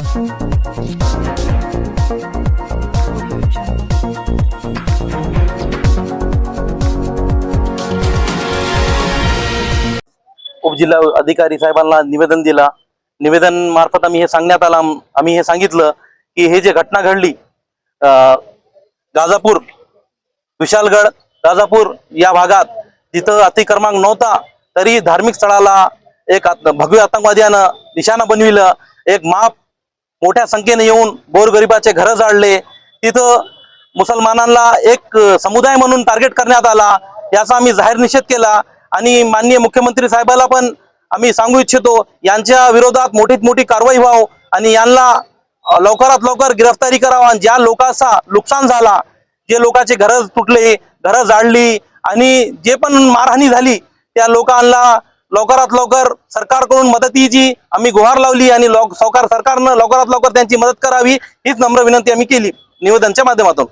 उपजिल्हा अधिकारी साहेबांना निवेदन दिला. निवेदन मार्फत आम्ही हे सांगण्यात आला. आम्ही हे सांगितलं की हे जे घटना घडली अं, गाजापूर विशालगड गाजापूर या भागात जिथं अतिक्रमांक नव्हता तरी धार्मिक स्थळाला एक आत- आतंकवाद्यानं निशाणा बनविलं. एक माप मोठ्या संख्येने येऊन गोरगरिबाचे घरं जाळले. तिथं मुसलमानांना एक समुदाय म्हणून टार्गेट करण्यात आला. याचा आम्ही जाहीर निषेध केला. आणि माननीय मुख्यमंत्री साहेबाला पण आम्ही सांगू इच्छितो यांच्या विरोधात मोठीत मोठी कारवाई व्हावं आणि यांना लवकरात लवकर गिरफ्तारी करावा. आणि ज्या लोकांचा नुकसान झाला जे लोकांचे घरं तुटले घरं जाळली आणि जे पण मारहाणी झाली त्या लोकांना लवकरात लवकर सरकारकडून मदतीची आम्ही गुहार लावली आणि लव सरकारनं लवकरात लवकर त्यांची मदत करावी हीच नम्र विनंती आम्ही केली. निवेदनच्या माध्यमातून.